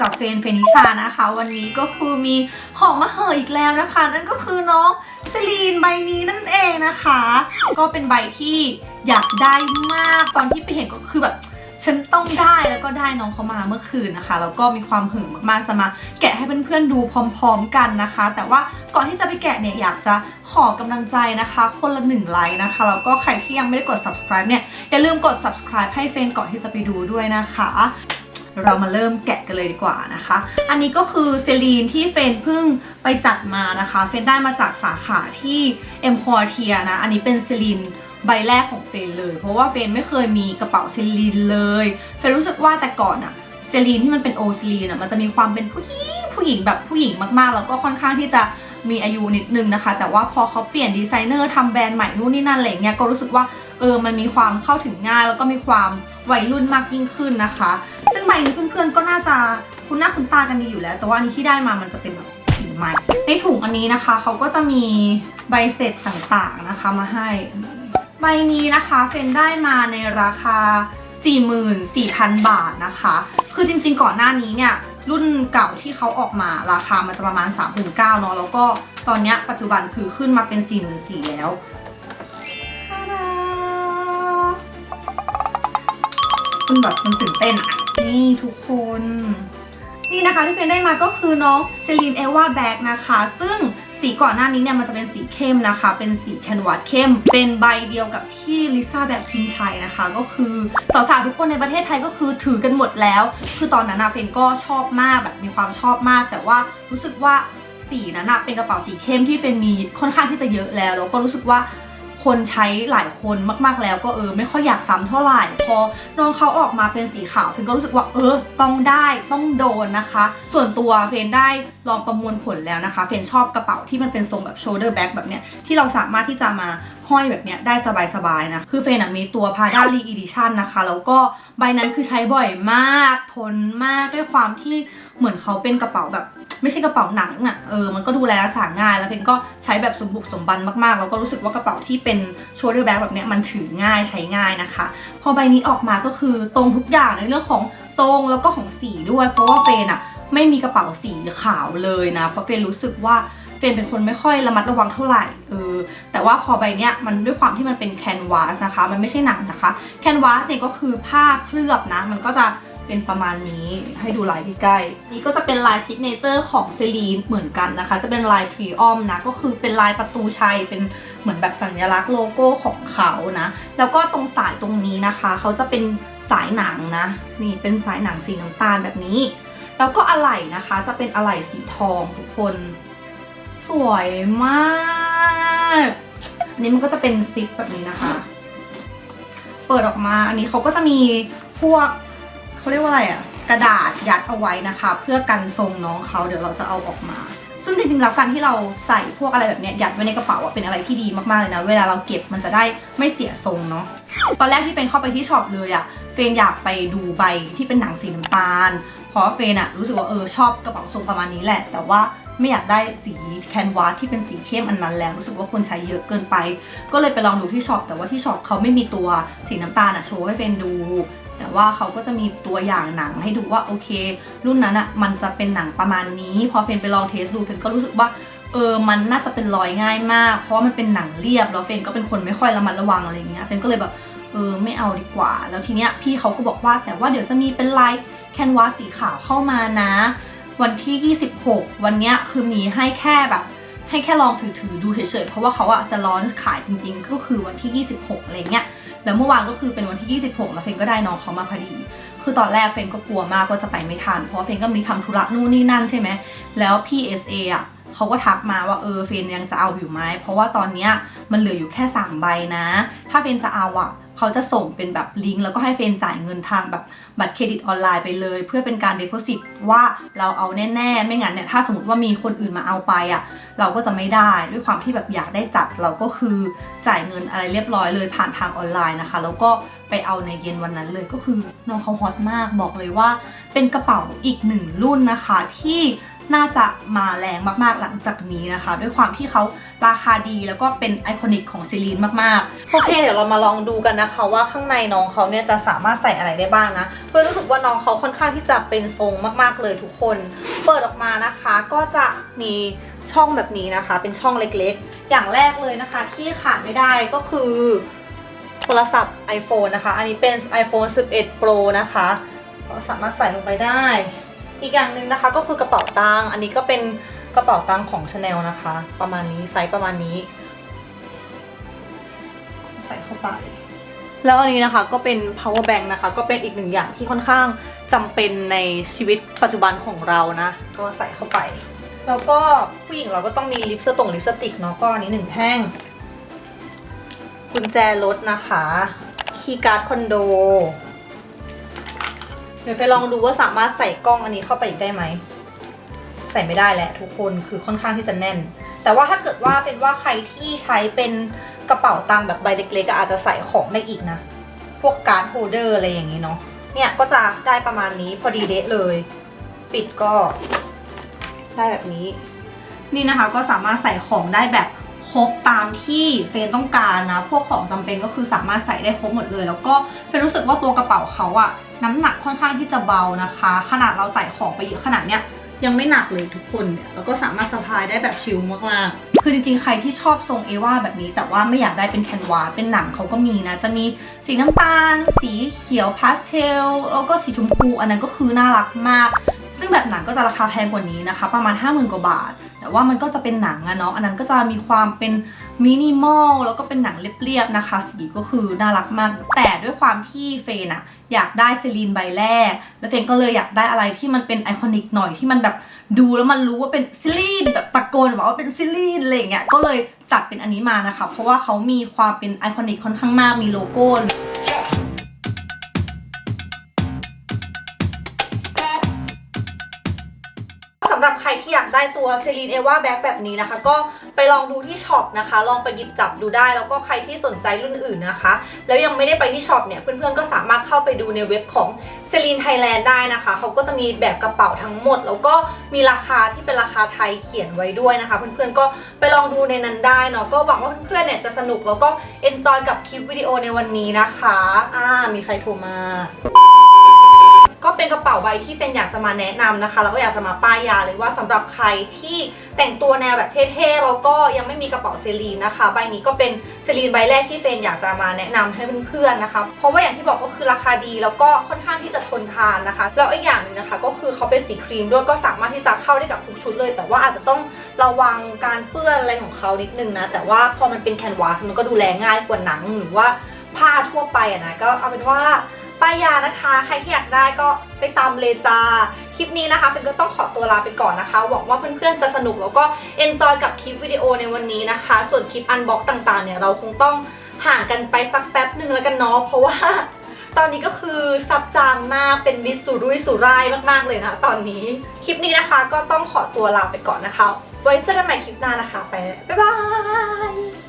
กับเฟนเฟนิชานะคะ วันนี้ก็คือมีของมาเหออีกแล้วนะคะ นั่นก็คือน้องเซรีนใบนี้นั่นเองนะคะ ก็เป็นใบที่อยากได้มากตอนที่ไปเห็นก็คือแบบฉันต้องได้แล้วก็ได้น้องเขามาเมื่อคืนนะคะ แล้วก็มีความหึงมากๆจะมาแกะให้เพื่อนๆดูพร้อมๆกันนะคะ แต่ว่าก่อนที่จะไปแกะเนี่ยอยากจะขอกำลังใจนะคะ คนละหนึ่งไลค์นะคะแล้วก็ใครที่ยังไม่ได้กด subscribe เนี่ยอย่าลืมกด subscribe ให้เฟนก่อนที่จะไปดูด้วยนะคะ เรามาเริ่มแกะกันเลยดีกว่านะคะ อันนี้ก็คือเซรีนที่เฟนเพิ่งไปจัดมานะคะ เฟนได้มาจากสาขาที่เอ็มพอร์เทียนะ อันนี้เป็นเซรีนใบแรกของเฟนเลย เพราะว่าเฟนไม่เคยมีกระเป๋าเซรีนเลย เฟนรู้สึกว่าแต่ก่อนอะเซรีนที่มันเป็นโอเซรีนอะมันจะมีความเป็นผู้หญิงผู้หญิงแบบผู้หญิงมากๆ แล้วก็ค่อนข้างที่จะมีอายุนิดนึงนะคะ แต่ว่าพอเขาเปลี่ยนดีไซเนอร์ทำแบรนด์ใหม่นู่นนี่นั่นอะไรเงี้ยก็รู้สึกว่าเออมันมีความเข้าถึงง่ายแล้วก็มีความ วัยรุ่นมากยิ่งขึ้นนะคะ ซึ่งใบนี้เพื่อนๆก็น่าจะคุ้นหน้าคุ้นตากันดีอยู่แล้ว แต่ว่าอันนี้ที่ได้มามันจะเป็นแบบสีใหม่ ในถุงอันนี้นะคะเขาก็จะมีใบเสร็จต่างๆนะคะมาให้ ใบนี้นะคะเฟนได้มาในราคา 44,000 บาทนะคะ คือจริงๆก่อนหน้านี้เนี่ยรุ่นเก่าที่เขาออกมาราคามันจะประมาณ 3 9 0 0เนาะแล้วก็ตอนนี้ปัจจุบันคือขึ้นมาเป็น 4 4 0 0แล้ว มันแบบมันตื่นเต้นอะนี่ทุกคน นี่นะคะที่เฟนได้มาก็คือน้องเซรีนเอวาแบ็กนะคะ ซึ่งสีก่อนหน้านี้เนี่ยมันจะเป็นสีเข้มนะคะ เป็นสีแคนวาสเข้ม เป็นใบเดียวกับที่ลิซ่าแบ็คพิงค์ใช้นะคะ ก็คือสาวๆทุกคนในประเทศไทยก็คือถือกันหมดแล้ว คือตอนนั้นนะเฟนก็ชอบมากแบบมีความชอบมาก แต่ว่ารู้สึกว่าสีนั้นนะเป็นกระเป๋าสีเข้มที่เฟนมีค่อนข้างที่จะเยอะแล้วแล้วก็รู้สึกว่า คนใช้หลายคนมากๆแล้วก็เออไม่ค่อยอยากซ้ำเท่าไหร่ พอน้องเขาออกมาเป็นสีขาวเฟนก็รู้สึกว่าเออ ต้องได้ต้องโดนนะคะ ส่วนตัวเฟนได้ลองประมวลผลแล้วนะคะ เฟนชอบกระเป๋าที่มันเป็นทรงแบบ shoulder bag แบบเนี้ยที่เราสามารถที่จะมาห้อยแบบเนี้ยได้สบายๆนะ คือเฟนมีตัว Prada Re Edition นะคะ แล้วก็ใบนั้นคือใช้บ่อยมาก ทนมากด้วยความที่เหมือนเขาเป็นกระเป๋าแบบ ไม่ใช่กระเป๋าหนังอะเออมันก็ดูแลรักษาง่ายแล้วเพนก็ใช้แบบสมบุกสมบันมากๆ แล้วก็รู้สึกว่ากระเป๋าที่เป็น shoulder bag แบบเนี้ยมันถือง่ายใช้ง่ายนะคะ พอใบนี้ออกมาก็คือตรงทุกอย่างในเรื่องของทรงแล้วก็ของสีด้วย เพราะว่าเฟนอะไม่มีกระเป๋าสีขาวเลยนะเพราะเฟนรู้สึกว่าเฟนเป็นคนไม่ค่อยระมัดระวังเท่าไหร่เออแต่ว่าพอใบเนี้ยมันด้วยความที่มันเป็นแคนวาสนะคะ มันไม่ใช่หนังนะคะแคนวาสเนี่ยก็คือผ้าเคลือบนะ มันก็จะ เป็นประมาณนี้ให้ดูลายใกล้ๆนี่ก็จะเป็นลายซิกเนเจอร์ของเซรีเหมือนกันนะคะ จะเป็นลายทรีออมนะ ก็คือเป็นลายประตูชัย เป็นเหมือนแบบสัญลักษณ์โลโก้ของเขานะ แล้วก็ตรงสายตรงนี้นะคะ เขาจะเป็นสายหนังนะ นี่เป็นสายหนังสีน้ำตาลแบบนี้ แล้วก็อะไหล่นะคะ จะเป็นอะไหล่สีทองทุกคน สวยมากนนี้มันก็จะเป็นซิปแบบนี้นะคะ เปิดออกมาอันนี้เขาก็จะมีพวก เขาเรียกว่าอะไรอะกระดาษยัดเอาไว้นะคะ เพื่อกันทรงน้องเขาเดี๋ยวเราจะเอาออกมา ซึ่งจริงๆแล้วการที่เราใส่พวกอะไรแบบเนี้ยยัดไว้ในกระเป๋าอะเป็นอะไรที่ดีมากๆเลยนะ เวลาเราเก็บมันจะได้ไม่เสียทรงเนาะตอนแรกที่เป็นเข้าไปที่ช็อปเลยอะเฟนอยากไปดูใบที่เป็นหนังสีน้ำตาลเพราะว่าเฟนอะรู้สึกว่าเออชอบกระเป๋าทรงประมาณนี้แหละ แต่ว่าไม่อยากได้สีแคนวาสที่เป็นสีเข้มอันนั้นแล้วรู้สึกว่าคนใช้เยอะเกินไป ก็เลยไปลองดูที่ช็อปแต่ว่าที่ช็อปเขาไม่มีตัวสีน้ำตาลอะโชว์ให้เฟนดู แต่ว่าเขาก็จะมีตัวอย่างหนังให้ดูว่าโอเค รุ่นนั้นอะมันจะเป็นหนังประมาณนี้ พอเฟนไปลองเทสดูเฟนก็รู้สึกว่าเออ มันน่าจะเป็นรอยง่ายมาก เพราะมันเป็นหนังเรียบ แล้วเฟนก็เป็นคนไม่ค่อยระมัดระวังอะไรเงี้ย เฟนก็เลยแบบ เออ ไม่เอาดีกว่า แล้วทีเนี้ยพี่เขาก็บอกว่า แต่ว่าเดี๋ยวจะมีเป็นลายแคนวาสสีขาวเข้ามานะ วันที่ 26 วันเนี้ยคือมีให้แค่แบบ ให้แค่ลองถือถือๆดูเฉยๆ เพราะว่าเขาอะจะร้อนขายจริงๆ ก็คือวันที่ 26 อะไรเงี้ย แล้วเมื่อวานก็คือเป็นวันที่ 26 แล้วเฟนก็ได้น้องเขามาพอดี คือตอนแรกเฟนก็กลัวมากว่าจะไปไม่ทัน เพราะเฟนก็มีทำธุระนู่นนี่นั่นใช่ไหมแล้วพี่ SA อะ เขาก็ทักมาว่าเออเฟนยังจะเอาอยู่ไหมเพราะว่าตอนเนี้ยมันเหลืออยู่แค่3ใบนะ ถ้าเฟนจะเอาอะเขาจะส่งเป็นแบบลิงก์แล้วก็ให้เฟนจ่ายเงินทางแบบบัตรเครดิตออนไลน์ไปเลย เพื่อเป็นการเด p o สิตว่าเราเอาแน่ ๆ ไม่งั้นเนี่ยถ้าสมมติว่ามีคนอื่นมาเอาไปอะ เราก็จะไม่ได้ด้วยความที่แบบอยากได้จัดเราก็คือจ่ายเงินอะไรเรียบร้อยเลยผ่านทางออนไลน์นะคะ แล้วก็ไปเอาในเย็นวันนั้นเลยก็คือน้องเขาฮอตมากบอกเลยว่า เป็นกระเป๋าอีกหนึ่งรุ่นนะคะที่ น่าจะมาแรงมากๆหลังจากนี้นะคะ ด้วยความที่เขาราคาดีแล้วก็เป็นไอคอนิกของซิลีนมากๆ โอเค เดี๋ยวเรามาลองดูกันนะคะ ว่าข้างในน้องเขาเนี่ยจะสามารถใส่อะไรได้บ้างนะเพื่อรู้สึกว่าน้องเขาค่อนข้างที่จะเป็นทรงมากๆเลยทุกคน เปิดออกมานะคะก็จะมีช่องแบบนี้นะคะ เป็นช่องเล็กๆ อย่างแรกเลยนะคะ ที่ขาดไม่ได้ก็คือโทรศัพท์ iPhone นะคะ อันนี้เป็น iPhone 11 Pro นะคะก็สามารถใส่ลงไปได้ อีกอย่างหนึ่งนะคะก็คือกระเป๋าตังค์อันนี้ก็เป็นกระเป๋าตังค์ของ Chanel นะคะ ประมาณนี้ไซส์ประมาณนี้ ใส่เข้าไป แล้วอันนี้นะคะก็เป็น power bank นะคะ ก็เป็นอีกหนึ่งอย่างที่ค่อนข้างจำเป็นในชีวิตปัจจุบันของเรานะ ก็ใส่เข้าไป แล้วก็ผู้หญิงเราก็ต้องมีลิปสตงลิปสติกเนาะก็อันนี้หนึ่งแท่งกุญแจรถนะคะคีย์การ์ดคอนโด เดี๋ยวไปลองดูว่าสามารถใส่กล้องอันนี้เข้าไปอีกได้ไหม ใส่ไม่ได้แหละทุกคนคือค่อนข้างที่จะแน่น แต่ว่าถ้าเกิดว่าเป็นว่าใครที่ใช้เป็นกระเป๋าตังค์แบบใบเล็กๆก็อาจจะใส่ของได้อีกนะ พวกการ์ดโฮเดอร์อะไรอย่างนี้เนาะ เนี่ยก็จะได้ประมาณนี้พอดีเดะเลย ปิดก็ได้แบบนี้ นี่นะคะก็สามารถใส่ของได้แบบ ครบตามที่เฟนต้องการนะ พวกของจำเป็นก็คือสามารถใส่ได้ครบหมดเลย แล้วก็เฟนรู้สึกว่าตัวกระเป๋าเขาอะน้ำหนักค่อนข้างที่จะเบานะคะ ขนาดเราใส่ของไปเยอะขนาดเนี้ยยังไม่หนักเลยทุกคนเนี่ยแล้วก็สามารถสะพายได้แบบชิลมากๆ คือจริงๆ ใครที่ชอบทรงเอว่าแบบนี้ แต่ว่าไม่อยากได้เป็นแคนวาส เป็นหนังเขาก็มีนะ จะมีสีน้ำตาล สีเขียวพาสเทล แล้วก็สีชมพู อันนั้นก็คือน่ารักมาก ซึ่งแบบหนังก็จะราคาแพงกว่านี้นะคะ ประมาณ 50,000 กว่าบาท แต่ว่ามันก็จะเป็นหนังอะเนาะอันนั้นก็จะมีความเป็นมินิมอลแล้วก็เป็นหนังเรียบๆนะคะ สีก็คือน่ารักมาก แต่ด้วยความที่เฟนอะอยากได้เซรีนใบแรก แล้วเฟนก็เลยอยากได้อะไรที่มันเป็นไอคอนิกหน่อยที่มันแบบดูแล้วมันรู้ว่าเป็นซิลีนแบบตะโกนบอกว่าเป็นซิลีนอะไรอย่างเงี้ยก็เลยจัดเป็นอันนี้มานะคะ เพราะว่าเขามีความเป็นไอคอนิกค่อนข้างมากมีโลโก้ ที่อยากได้ตัวเซรีนเอวาแบ็กแบบนี้นะคะ ก็ไปลองดูที่ช็อปนะคะ ลองไปหยิบจับดูได้ แล้วก็ใครที่สนใจรุ่นอื่นนะคะ แล้วยังไม่ได้ไปที่ช็อปเนี่ย เพื่อนๆ ก็สามารถเข้าไปดูในเว็บของเซรีนไทยแลนด์ได้นะคะ เขาก็จะมีแบบกระเป๋าทั้งหมด แล้วก็มีราคาที่เป็นราคาไทยเขียนไว้ด้วยนะคะ เพื่อนๆ ก็ไปลองดูในนั้นได้เนาะ ก็หวังว่าเพื่อนๆ เนี่ยจะสนุกแล้วก็เอนจอยกับคลิปวิดีโอในวันนี้นะคะ อ่า มีใครโทรมา กระเป๋าใบที่เฟนอยากจะมาแนะนำนะคะ แล้วก็อยากจะมาป้ายยาเลยว่าสำหรับใครที่แต่งตัวแนวแบบเท่ๆแล้วก็ยังไม่มีกระเป๋าเซรีนนะคะ ใบนี้ก็เป็นเซรีนใบแรกที่เฟนอยากจะมาแนะนำให้เพื่อนๆนะคะ เพราะว่าอย่างที่บอกก็คือราคาดีแล้วก็ค่อนข้างที่จะทนทานนะคะ แล้วอีกอย่างหนึงนะคะ ก็คือเขาเป็นสีครีมด้วยก็สามารถที่จะเข้าได้กับทุกชุดเลย แต่ว่าอาจจะต้องระวังการเปื้อนอะไรของเขานิดนึงนะ แต่ว่าพอมันเป็นแคนวาสมันก็ดูแลง่ายกว่าหนังหรือว่าผ้าทั่วไปอะนะก็เอาเป็นว่า ป้ายยานะคะ ใครที่อยากได้ก็ไปตามเลยจ้า คลิปนี้นะคะเฟนก็ต้องขอตัวลาไปก่อนนะคะ หวังว่าเพื่อนๆจะสนุกแล้วก็เอนจอยกับคลิปวิดีโอในวันนี้นะคะ ส่วนคลิปอันบ็อกต่างๆเนี่ยเราคงต้องห่างกันไปสักแป๊บหนึ่งแล้วกันเนาะเพราะว่าตอนนี้ก็คือซับจางมากเป็นมิสสุรุ่ยสุร่ายมากๆเลยนะตอนนี้ คลิปนี้นะคะก็ต้องขอตัวลาไปก่อนนะคะ ไว้เจอกันใหม่คลิปหน้านะคะ ไป บ๊ายบาย